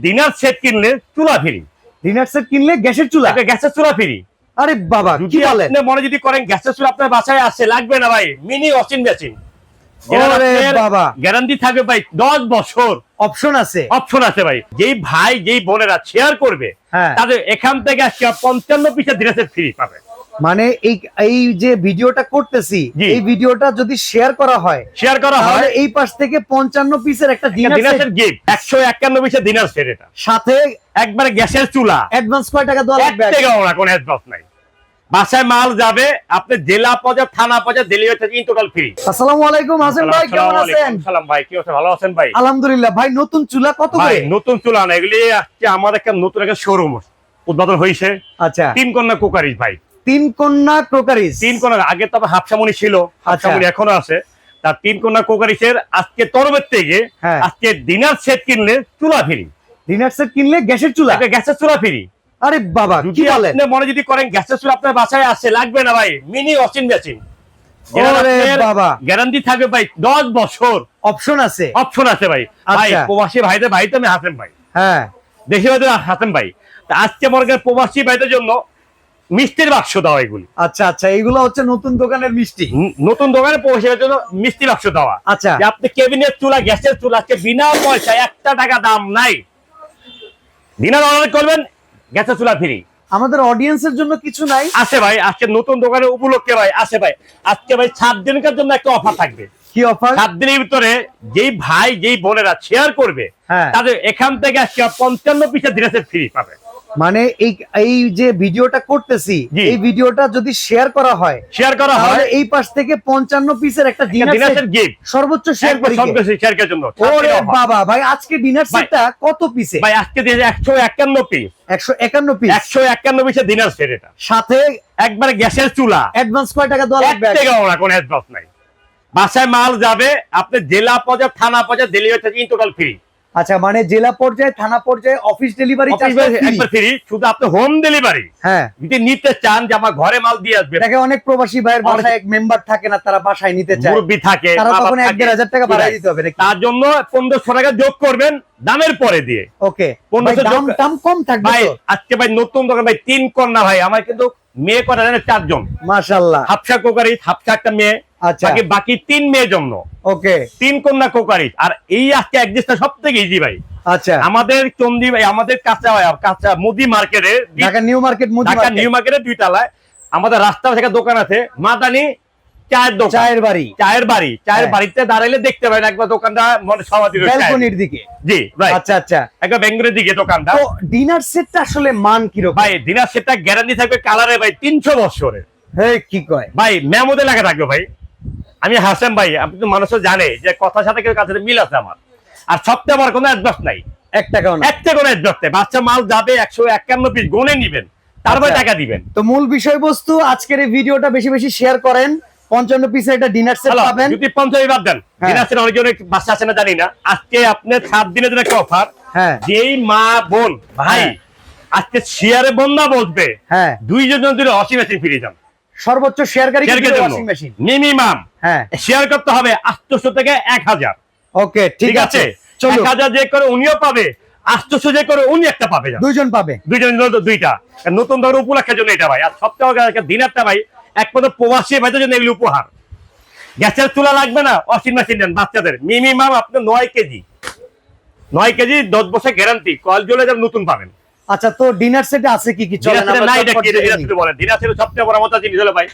Dinner set কিনলে চুলা free. Dinner set কিনলে গ্যাসের চুলা? গ্যাসের চুলা ফ্রি। আরে বাবা কি বলেন? মনে যদি করেন গ্যাসের চুলা আপনার বাসায় আসে লাগবে না ভাই। Mini washing machine. বাবা। গ্যারান্টি থাকবে ভাই দশ বছর। অপশন আছে। অপশন আছে ভাই। যেই ভাই যেই বোনেরা শেয়ার করবে হ্যাঁ। তাদের এখান থেকে পঞ্চান্ন পিসের ডিনার সেট ফ্রি পাবে মানে এই এই যে ভিডিওটা করতেছি। এই ভিডিওটা যদি শেয়ার করা হয় শেয়ার করা হয়। এই পাশ থেকে পঞ্চান্ন পিসের একটা ডিনার সেট গিফট একশো একান্ন পিসের ডিনার সেট এটা। সাথে একবারে গ্যাসের চুলা। অ্যাডভান্স কয় টাকা দেওয়া লাগবে? টাকাও না কোনো অ্যাডভান্স নাই। বাসায় মাল যাবে আপনি জেলা পর্যায়ে থানা পর্যায়ে ডেলিভারি থেকে টোটাল ফ্রি আসসালামু আলাইকুম হাসান ভাই কেমন আছেন? সালাম ভাই কি অবস্থা? ভালো আছেন ভাই? আলহামদুলিল্লাহ ভাই নতুন চুলা কত ভাই করে নতুন চুলা না এগুলি আজকে আমার একটা নতুন একটা শোরুম উদ্বোধন হয়েছে আচ্ছা। তিন কন্যা কুকারিজ ভাই। তিন কন্যা ক্রোকারিজ তিন কন্যা আগে তবে হাফসামনি ছিল হাফসামনি এখনও আছে। তার তিন কন্যা কুকারিজের আজকে তরবের থেকে হ্যাঁ। আজকে ডিনার সেট কিনলে চুলা ফ্রি। ডিনার সেট কিনলে গ্যাসের চুলা? একটা গ্যাসের চুলা ফ্রি। আরে বাবা কি বলেন? আপনি মনে যদি করেন গ্যাসের চুলা আপনার বাসায় আসে লাগবে না ভাই মিনি ওয়াশিং মেশিন। বাবা। গ্যারান্টি থাকবে ভাই দশ বছর। অপশন আছে। অপশন আছে ভাই। ভাই আচ্ছা। প্রবাসী ভাইদের ভাই তো আমি হাসেন ভাই। হ্যাঁ। দেশি ভাইদের হাসেন ভাই। আজকে মনে প্রবাসী ভাইদের জন্য মিষ্টির বাক্স দেওয়া এগুলি। আচ্ছা আচ্ছা এগুলো হচ্ছে নতুন দোকানের মিষ্টি। নতুন দোকানে ভাইদের জন্য মিষ্টি বাক্স দেওয়া। আচ্ছা। আপনি কেবিনের চুলা গ্যাসের চুলা আজকে বিনা পয়সায় একটা টাকা দাম নাই। ডিনার অর্ডার করবেন গ্যাসের চুলা ফ্রি। আমাদের অডিয়েন্সের জন্য কিছু নাই। আছে ভাই আজকে নতুন দোকানের উপলক্ষে ভাই আছে ভাই। আজকে ভাই সাত দিনকার জন্য একটা অফার থাকবে। কি অফার সাত দিনের ভিতরে যেই ভাই যেই বোনেরা শেয়ার করবে হ্যাঁ। তাদের এখান থেকে আজকে পঞ্চান্ন পিসের ড্রেসের ফ্রি পাবে। মানে এই এই যে ভিডিওটা করতেছি। এই ভিডিওটা যদি শেয়ার করা হয় শেয়ার করা হয়। এই পাশ থেকে পঞ্চান্ন পিসের একটা ডিনার ডিনার গিফট সর্বোচ্চ শেয়ার করি শেয়ার করার জন্য। ওরে বাবা ভাই আজকে ডিনার। সেটটা কত পিসে ভাই আজকে একশো একান্ন পিস একশো একান্ন পিস একশো একান্ন পিসের ডিনার সেট এটা। সাথে একবারে গ্যাসের চুলা। অ্যাডভান্স কয় টাকা দেওয়া লাগবে? টাকাও না কোনো অ্যাডভান্স নাই। বাসায় মাল যাবে আপনি জেলা পর্যায়ে থানা পর্যায়ে ডেলিভারি থেকে টোটাল ফ্রি আচ্ছা মানে জেলা পর্যায়ে থানা পর্যায়ে অফিস ডেলিভারি ফ্রি শুধু আপনি হোম ডেলিভারি হ্যাঁ। যদি নিতে চান যে আমার ঘরে মাল দিয়ে আসবে। দেখে অনেক প্রবাসী ভাইয়ের বাসায় এক মেম্বার থাকে না তারা বাসায় নিতে চায়। মুরব্বী থাকে তারা তখন এক থাকে, দেড় হাজার টাকা বাড়াই দিতে হবে তার জন্য পনেরোশো টাকা যোগ করবেন দামের পরে দিয়ে। ওকে পনেরোশো দাম দাম কম থাকবে ভাই আজকে ভাই নতুন দোকান ভাই তিন কন্যা ভাই আমার কিন্তু মেয়ে কটা জানে চারজন। মাসাল্লাহ হাফসা কোকারি হাফসা একটা মেয়ে আচ্ছা। বাকি তিন মেয়ে জন্য। ওকে। তিন কন্যা কোকারি আর এই আজকে একজিস্টটা সব থেকে ইজি ভাই। আচ্ছা। আমাদের চন্দি ভাই আমাদের কাঁচা কাঁচা মুদি মার্কেটে Dhaka new market Dhaka new market. মার্কেটে দুই তালায় আমাদের রাস্তা থেকে দোকান আছে। মাদানি চায়ের দোকান। চায়ের বাড়ি। চায়ের বাড়ি। চায়ের হ্যাঁ। বাড়িতে দাঁড়াইলে দেখতে পারেন একবার দোকানটা মনে সমাধি ব্যালকনির দিকে। জি রাইট আচ্ছা আচ্ছা। একবার দিকে দোকানটা। তো ডিনার সেটটা আসলে মান কীরকম? ভাই ডিনার সেটটা গ্যারান্টি থাকবে কালারে ভাই তিনশো বছরের। হে কি কয়? ভাই মেমোতে লেখা থাকবে ভাই। আমি হাসান ভাই আপনি তো মানুষ জানে যে কথার সাথে কেউ কাছে মিল আছে আমার। আর সবচেয়ে আমার কোনো অ্যাডভান্স নাই। এক টাকাও না। একটা কোনো অ্যাডভান্স নেই। বাচ্চা মাল যাবে একশো একান্ন পিস গনে নিবেন। তারপরে আচ্ছা। টাকা দিবেন। তো মূল বিষয়বস্তু আজকের এই ভিডিওটা বেশি বেশি শেয়ার করেন। পঞ্চান্ন পিসের একটা ডিনার সেট পাবেন। যদি বাদ দেন। ডিনার সেট বাচ্চা আছে না জানি না। আজকে আপনার সাত দিনের জন্য একটা অফার হ্যাঁ। যেই মা বোন ভাই হ্যাঁ। আজকে শেয়ারে বন্ধা বসবে হ্যাঁ। দুইজন ওয়াশিং মেশিন ফিরে যান। সর্বোচ্চ শেয়ারকারী ওয়াশিং মেশিন মিনিমাম হ্যাঁ। শেয়ার করতে হবে আটশোশো থেকে এক হাজার। ওকে ঠিক আছে। চলো এক হাজার যে করে উনিও পাবে যে করে উনি একটা পাবে দুইজন পাবে। দুইজন দুইটা। নতুন ধরো উপলক্ষের জন্য এটা ভাই। আর সপ্তাহ দিনারটা ভাই এক পদ প্রবাসী ভাইদের জন্য এগুলি উপহার। গ্যাসের চুলা লাগবে না ওয়াশিং মেশিন দেন বাচ্চাদের। মিনিমাম আপনার নয় কেজি। নয় কেজি দশ বছর গ্যারান্টি কল জলে যাবে নতুন পাবেন। আচ্ছা তো ডিনার সেটে আছে কি কি? দিনার এটা কি নিই। সেট বলেন দিনার সেট সবচেয়ে বড় মতো জিনিস হলো ভাই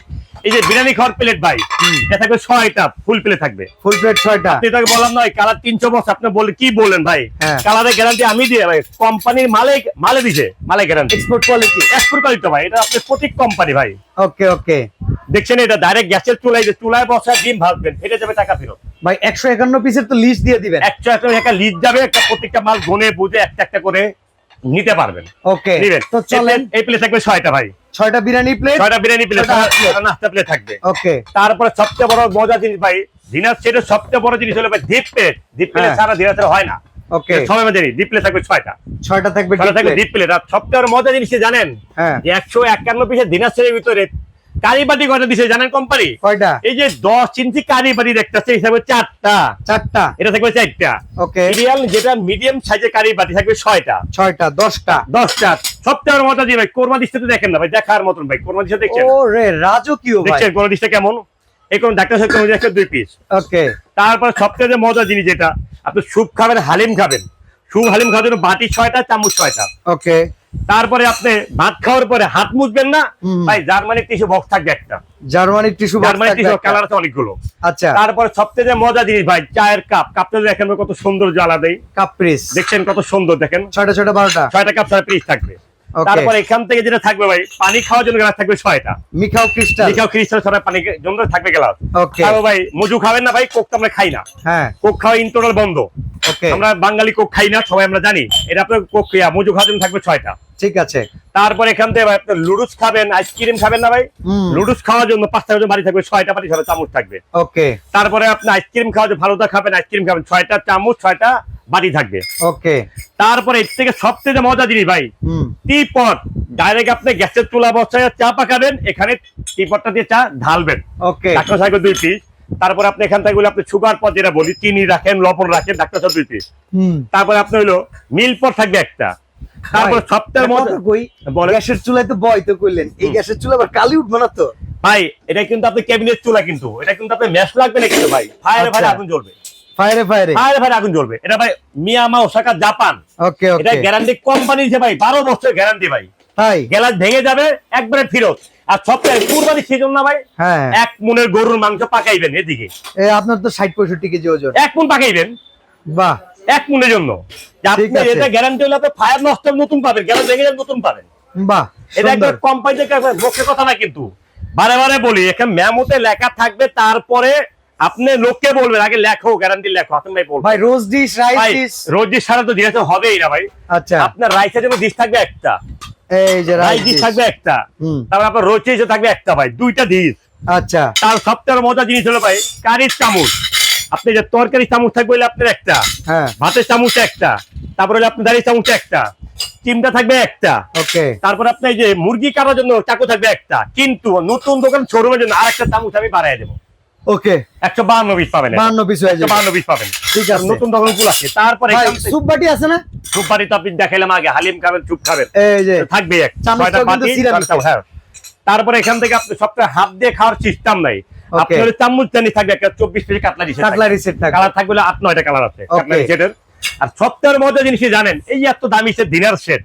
এই যে বিরিয়ানি খাওয়ার প্লেট ভাই এটা থাকবে ছয়টা ফুল প্লেট থাকবে। ফুল প্লেট ছয়টা। আপনি তাকে বললাম নয় কালার তিনশো বছর আপনি বলে কি বলেন ভাই। কালারের গ্যারান্টি আমি দিয়ে ভাই কোম্পানির মালে মালে দিছে মালে গ্যারান্টি এক্সপোর্ট কোয়ালিটি এক্সপোর্ট করিত ভাই এটা আপনি প্রতীক কোম্পানি ভাই। ওকে ওকে দেখছেন এটা ডাইরেক্ট গ্যাসের চুলায় যে চুলায় বসা ডিম ভাজবেন ফেটে যাবে টাকা ফেরত। ভাই একশো একান্ন পিসের তো লিস্ট দিয়ে দিবেন। একশো একটা লিড যাবে একটা প্রত্যেকটা মাল গনে বুঝে একটা একটা করে। নিতে পারবেন। ওকে তো চলেন। এই প্লেট থাকবে ছয়টা ভাই। ছয়টা বিরিয়ানি প্লেট ছয়টা বিরিয়ানি প্লেট নাস্তা প্লেট থাকবে। ওকে। তারপরে সবচেয়ে বড় মজা জিনিস ভাই ডিনার সেটের সবচেয়ে বড় জিনিস হলো ভাই ডিপ প্লেট ডিপ প্লেট সারা ছাড়া ডিনার হয় না। ওকে। সময় মধ্যে ডিপ প্লেট থাকবে ছয়টা। ছয়টা থাকবে ছয়টা থাকবে ডিপ প্লেট আর সবচেয়ে বড় মজা জিনিস জানেন? হ্যাঁ। একশো একান্ন পিসের ডিনার সেটের ভিতরে কারি বাটি কয়টা দিছে জানেন কোম্পানি? কয়টা? এই যে দশ ইঞ্চি কারি বাটি দেখতেছে হিসাবে চারটা। চারটা। এটা থাকবে চারটা। ওকে। রিয়াল যেটা মিডিয়াম সাইজের কারি বাটি থাকবে ছয়টা। ছয়টা দশটা। দশটা। সপ্তাহের মতো দিয়ে ভাই কোরমা দৃষ্টিতে দেখেন না ভাই দেখার মতন ভাই কোরমা দৃষ্টি দেখছেন? ও রে রাজকীয় ভাই। দেখছেন কোন দৃষ্টি কেমন? এই কোন ডাক্তার সাহেব কোন একটা দুই পিস ওকে। তারপর সবচেয়ে যে মজা জিনিস যেটা আপনি স্যুপ খাবেন হালিম খাবেন। স্যুপ হালিম খাওয়ার জন্য বাটি ছয়টা চামচ ছয়টা। ওকে। তারপরে আপনি ভাত খাওয়ার পরে হাত মুছবেন না। ভাই জার্মানির টিস্যু বক্স থাকবে একটা। জার্মানি টিস্যু জার্মানির টিস্যু কালার আছে অনেকগুলো। আচ্ছা। তারপরে সবচেয়ে মজা জিনিস ভাই চায়ের কাপ কাপটা দেখেন কত সুন্দর জ্বালা দেয়। কাপ্রিস দেখছেন কত সুন্দর দেখেন? ছয়টা ছয়টা বারোটা। ছয়টা কাপ ছয় পিস থাকবে. তারপরে এখান থেকে যেটা থাকবে ভাই পানি খাওয়ার জন্য গ্লাস থাকবে ছয়টা। মিখাও ক্রিস্টাল লিখাও খ্রিস্টাল ছয়টা পানি জন্য থাকবে গ্লাস ওকে তারপর ভাই মজু খাবেন না ভাই কোক তো আমরা খাই না। হ্যাঁ। কোক খাওয়া ইন্টারনাল বন্ধ। ওকে আমরা বাঙালি কোক খাই না সবাই আমরা জানি। এটা আপনার কোক মজু খাওয়ার জন্য থাকবে ছয়টা। ঠিক আছে। তারপর এখান থেকে ভাই আপনার লুডুস খাবেন আইসক্রিম খাবেন না ভাই? লুডুস খাওয়ার জন্য পাঁচটা জন্য বাড়ি থাকবে ছয়টা বাড়ি ছয়টা চামচ থাকবে। ওকে। তারপরে আপনি আইসক্রিম খাওয়া ভালোটা খাবেন আইসক্রিম খাবেন ছয়টা চামচ ছয়টা বাড়ি থাকবে। ওকে। তারপরে এর থেকে সবচেয়ে মজা জিনিস ভাই টিপট। ডাইরেক্ট আপনি গ্যাসের চুলা বসায় চা পাকাবেন এখানে টিপটটা দিয়ে চা ঢালবেন। ওকে। ডাক্তার সাহেব দুই পিস। তারপরে আপনি এখান থেকে আপনি সুগার পর যেটা বলি চিনি রাখেন লবণ রাখেন ডাক্তার সাহেব দুই পিস। হুম। তারপরে আপনি হলো মিল পর থাকবে একটা। তারপর ভাই, সপ্তাহের কথা কই গ্যাসের চুলায় তো বয় তো কইলেন। এই গ্যাসের চুলা আবার কালি উঠবে না তো? ভাই এটা কিন্তু আপনি ক্যাবিনেট চুলা কিন্তু। এটা কিন্তু আপনি ম্যাশ লাগবে না কিন্তু ভাই। ফায়ারে ফায়ারে আচ্ছা। আগুন জ্বলবে। ফায়ারে ফায়ারে। ফায়ারে ফায়ারে আগুন জ্বলবে। এটা ভাই মিয়ামা ওসাকা জাপান। ওকে এটা গ্যারান্টি কোম্পানি দিচ্ছে ভাই বারো বছর গ্যারান্টি ভাই। তাই? গ্যালাস ভেঙে যাবে একবারে ফেরত আর সপ্তাহে কুরবানি সেজন্য না ভাই হ্যাঁ। এক মনের গরুর মাংস পাকাইবেন এদিকে। এ আপনার তো ষাট পঁয়ষট্টি কেজি ওজন। এক মন পাকাইবেন। বাহ। এক মনের জন্য। আপনি এটা গ্যারান্টি হলে আপনি ফায়ার নষ্ট নতুন পাবেন গ্যালাস ভেঙে যাবে নতুন পাবেন। বাহ এটা সুন্দর। একবার কোম্পানি থেকে একবার মুখের কথা না কিন্তু। বারে বারে বলি এখানে মেমোতে লেখা থাকবে তারপরে আপনি লোককে বলবেন আগে লেখো গ্যারান্টি লেখো আপনি ভাই বলবেন ভাই rose dish rice dish rose সারা তো দিয়েছে হবেই না ভাই। আচ্ছা। আপনার রাইসের জন্য ডিশ থাকবে একটা। এই যে রাইস ডিশ ডিশ থাকবে একটা। তারপর আপনার রোজ ডিশে থাকবে একটা ভাই দুইটা ডিশ আচ্ছা। তার সবচেয়ে মজা জিনিস হলো ভাই কারির চামচ। আপনি যে তরকারি চামচ থাকবে হলে আপনার একটা হ্যাঁ। ভাতের চামচ একটা তারপরে হলো আপনার দাঁড়িয়ে চামচ একটা চিমটা থাকবে একটা। ওকে। তারপর আপনি যে মুরগি কাটার জন্য চাকু থাকবে একটা কিন্তু নতুন দোকান শোরুমের জন্য আর একটা চামচ আমি বাড়াই দেবো। ওকে। একশো বাহান্ন পিস পাবেন বান্ন পিস হয়ে যাবে। বাহান্ন পিস পাবেন। ঠিক আছে। নতুন দোকানগুলো আছে। তারপরে সুপ বাটি আছে না? সুপারি তো আপনি দেখাইলাম আগে হালিম খাবেন চুপ খাবেন। এই যে থাকবে এক ছয়টা বাটি, হ্যাঁ। তারপরে এখান থেকে আপনি সবটা হাত দিয়ে খাওয়ার সিস্টেম নাই. আপনার চামচ জানি থাকবে একটা চব্বিশ পিস কাটলারি কাটলারি সেট থাকে কালার থাকবে আট নয়টা কালার আছে কাটলারি সেটের আর সপ্তাহের মধ্যে জিনিস জানেন? এই এত দামি সে ডিনার সেট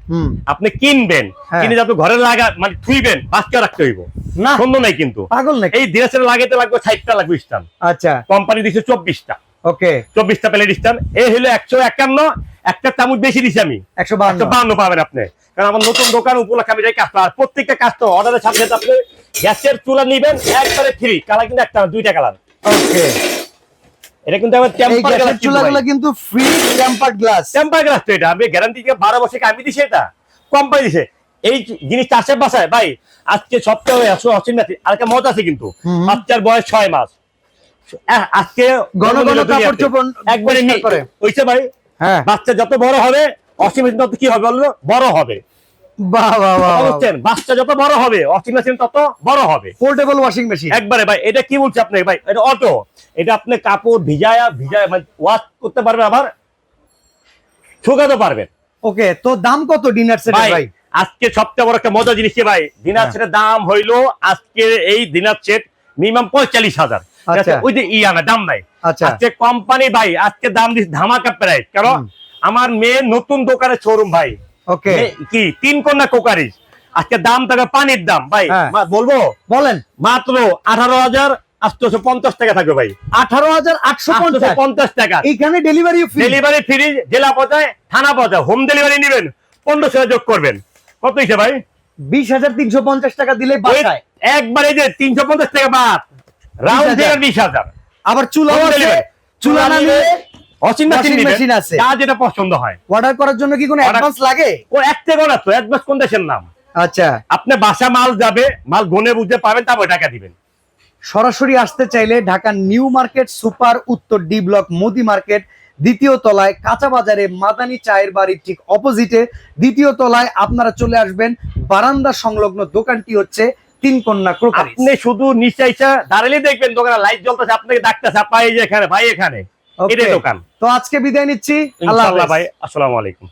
আপনি কিনবেন হ্যাঁ। কিনে যত ঘরে লাগা মানে থুইবেন বাচ্চা রাখতে হইব। না। সুন্দর নাই কিন্তু। পাগল নাকি? এই ডিনার সেট লাগাইতে লাগবে ষাটটা লাগবে স্টান আচ্ছা। কোম্পানি দিচ্ছে চব্বিশটা। ওকে চব্বিশটা প্লেট স্টান এই হলো একশো একান্ন একটা চামচ বেশি দিছি আমি। একশো বান্ন। পাবেন আপনি। কারণ আমার নতুন দোকান উপলক্ষে আমি কাজ আর প্রত্যেকটা কাজ তো অর্ডারের সাথে সাথে আপনি গ্যাসের চুলা নিবেন একবারে ফ্রি কালার কিন্তু একটা দুইটা কালার। ওকে। এটা কিন্তু আমার টেম্পার গ্যাসের চুলাগুলো কিন্তু free tempered glass temper glass তো এটা। আমি গ্যারান্টি দিয়ে বারো বছর আমি দিছি এটা। কোম্পানি দিছে। এই জিনিসটা আসে বাসায় ভাই আজকে সপ্তাহে একশো অসীম নাতি আর একটা মজা আছে কিন্তু। বাচ্চার বয়স ছয় মাস। আজকে কাপড় চোপড় একবারে করে। ভাই হ্যাঁ। বাচ্চা যত বড় হবে অসীম তত কি হবে বলল বড় হবে। বাচ্চা যত বড় হবে অসীম তত বড় হবে। পোর্টেবল ওয়াশিং মেশিন একবারে ভাই এটা কি বলছে আপনি ভাই? এটা অটো এটা আপনি কাপড় ভিজায়া ভিজায় মানে ওয়াশ করতে পারবেন আবার শুকাতে পারবেন। ওকে তো দাম কত ডিনার সেট ভাই আজকে সবচেয়ে বড় একটা মজা জিনিস ভাই? দিনার হ্যাঁ। সেটের দাম হইল আজকে এই দিনার সেট মিনিমাম পঁয়তাল্লিশ হাজার। ওই যে ইয়া না দাম নাই। আচ্ছা। আজকে কোম্পানি ভাই আজকে দাম ধামাকা প্রাইস কারণ আমার মেয়ে নতুন দোকানের শোরুম ভাই। ওকে কি? তিন কন্যা আজকে দাম থাকবে পানির দাম। ভাই হ্যাঁ। বলব? বলেন। মাত্র আঠারো হাজার আটশো পঞ্চাশ টাকা থাকবে ভাই। আঠারো হাজার আটশো পঞ্চাশ। টাকা। ডেলিভারি ফ্রি ডেলিভারি ফ্রি জেলা পর্যায়ে থানা পর্যায়ে হোম ডেলিভারি নেবেন। পনেরোশো টাকা যোগ করবেন। কত হয়েছে ভাই? বিশ হাজার তিনশো পঞ্চাশ টাকা দিলে একবারে যে তিনশো পঞ্চাশ টাকা বাদ। রাউন্ড 20,000 ফিগার বিশ হাজার। আবার চুলাও Home আছে delivery। চুলা না নিলে ওয়াশিং মেশিন washing আছে। যা যেটা পছন্দ হয়। অর্ডার করার জন্য কি কোনো অ্যাডভান্স লাগে? ও এক থেকে না তো অ্যাডভান্স কোন দেশের নাম? আচ্ছা। আপনি বাসা মাল যাবে মাল গনে বুঝতে পাবেন তারপর টাকা দিবেন। সরাসরি আসতে চাইলে ঢাকা নিউ মার্কেট সুপার উত্তর ডি ব্লক মোদি মার্কেট দ্বিতীয় তলায় কাঁচা বাজারে মাদানি চায়ের বাড়ির ঠিক অপোজিটে দ্বিতীয় তলায় আপনারা চলে আসবেন বারান্দা সংলগ্ন দোকানটি হচ্ছে তিন কন্যা ক্রোকারি আপনি শুধু নিচে আইসা দাঁড়ালে দেখবেন দোকানে লাইট জ্বলতেছে আপনাকে ডাকতেছে আপা এই যে এখানে ভাই এখানে এটাই দোকান। তো আজকে বিদায় নিচ্ছি আল্লাহ আল্লাহ ভাই আসসালাম আলাইকুম।